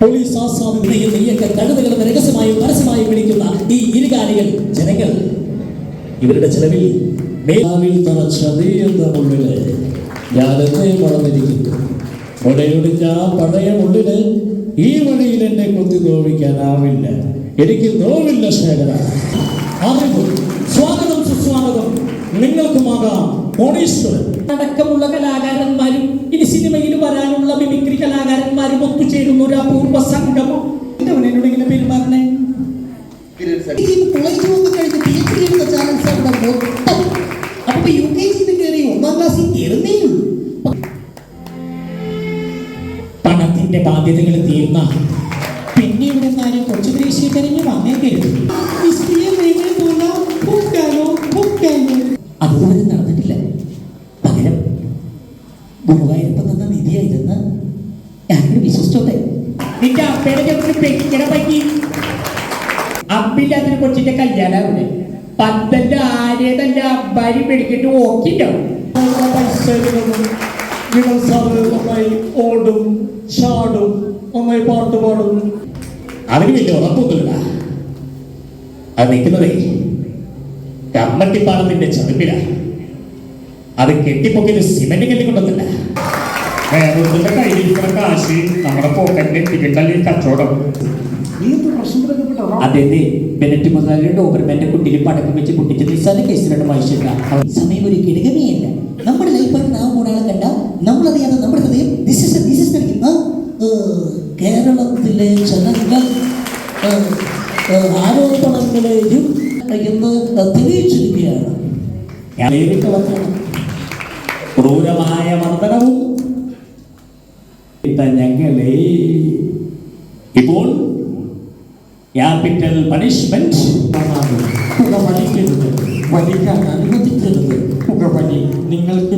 Police രഹസ്യമായും പരസ്യമായും വിളിക്കുന്ന ഈ ഇരുകാലികൾ ജനങ്ങൾ. ഇവരുടെ ചെലവിൽ മേലാവിൽ ഈ വഴിയിൽ എന്നെ കൊത്തി നോവിക്കാനാവില്ല എനിക്ക് നോവില്ല ശേഖര. സ്വാഗതം സുസ്വാഗതം. നിങ്ങൾക്കുമാകാം അടക്കമുള്ള ഒത്തുചേരുന്ന ഒരു അപൂർവ സംഗമം എന്നോട് ഇങ്ങനെ പെരുമാറണേ വന്ന് അപ്പൊ യു കെ ജിന്ന് കയറി ഒന്നാം ക്ലാസ്സിൽ കയറുന്നേ ഉള്ളൂ. പണത്തിന്റെ ബാധ്യതകൾ തീർന്ന. പിന്നെ ഇവിടെ നിന്നാലും കൊച്ചു ദേശീയക്കരഞ്ഞ് വന്നേക്കരുത് അതുപോലെ നടന്നിട്ടില്ല. പകരം നിധിയായിരുന്ന് ഞാനൊരു വിശ്വസിച്ചോട്ടെ നിന്റെ അപ്പയുടെ ചെറുക്കിന് പെക്കിക്കണ പറ്റി. കൊച്ചിന്റെ കല്യാണാവിടെ പന്തന്റെ ആരേതല്ല അബ്ബാരി പിടിക്കിട്ട് ഓക്കിണ്ടാവും. നിങ്ങൾ നന്നായി ഓടും ചാടും നന്നായി പാട്ട് പാടും. അതിന് വലിയ ഉറപ്പൊന്നുമില്ല അത് നിൽക്കുന്നതേ കമ്മട്ടിപ്പാടത്തിന്റെ ചതുപ്പില അത് കെട്ടിപ്പൊക്കി സിമെന്റ് കെട്ടിക്കൊണ്ടല്ല വേറൊന്നിന്റെ കയ്യിലിരിക്കുന്ന കാശ് നമ്മുടെ പോക്കറ്റിൽ എത്തിക്കിട്ടല്ലേ കച്ചവടം അതെന്നെ. ബെനറ്റ് മുതലാളിയുടെ ഡോബർമാന്റെ കുട്ടിയിൽ പടക്കം വെച്ച് പൊട്ടിച്ച് നിസ്സാര കേസിലാണ് മനുഷ്യല്ല സമയം ഒരു കിടകമേയല്ല നമ്മുടെ ലൈഫായിട്ട് നാം കൂടാതെ കണ്ട നമ്മളറിയാതെ നമ്മുടെ ഹൃദയം ധരിക്കുന്ന കേരളത്തിലെ ജനങ്ങൾ ആരോപണങ്ങളെയും നേരിട്ട് വന്നാണ് ക്രൂരമായ ഇത്ത ഞങ്ങളെ. ഇപ്പോൾ ക്യാപിറ്റൽ പണിഷ്മെന്റ് വലിക്കാൻ അനുവദിക്കരുത്. പുകവലി നിങ്ങൾക്ക്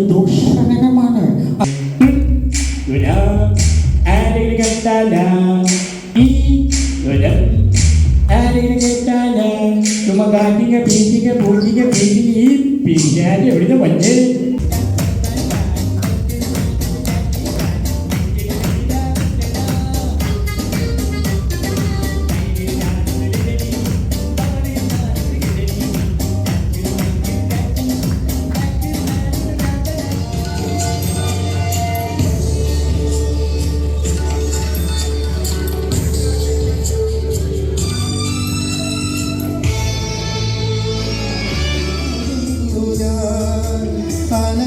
ദൂഷണമാണ്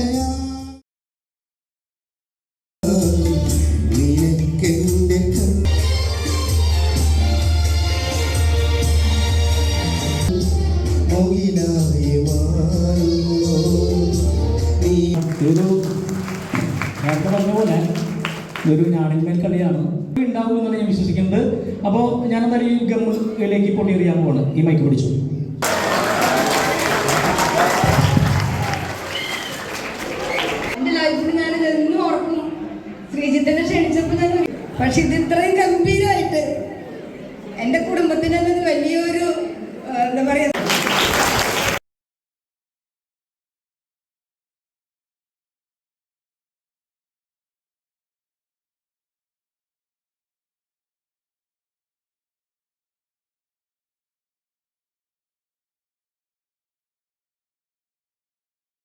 പിന്നെ എവിടെ വന്നേ ഇതൊരു നേരത്തെ പറഞ്ഞ പോലെ ഇതൊരു ഞാണിന്മേൽ കളിയാണ് ഉണ്ടാവും ഞാൻ വിശ്വസിക്കുന്നത് അപ്പോൾ ഞാനെന്തായാലും ഈ ഗമ്മിലേക്ക് പൊട്ടിയെറിയാൻ പോവാണ്. ഈ മൈക്ക് പിടിച്ചു. പക്ഷെ ഇത് ഇത്രയും ഗംഭീരമായിട്ട്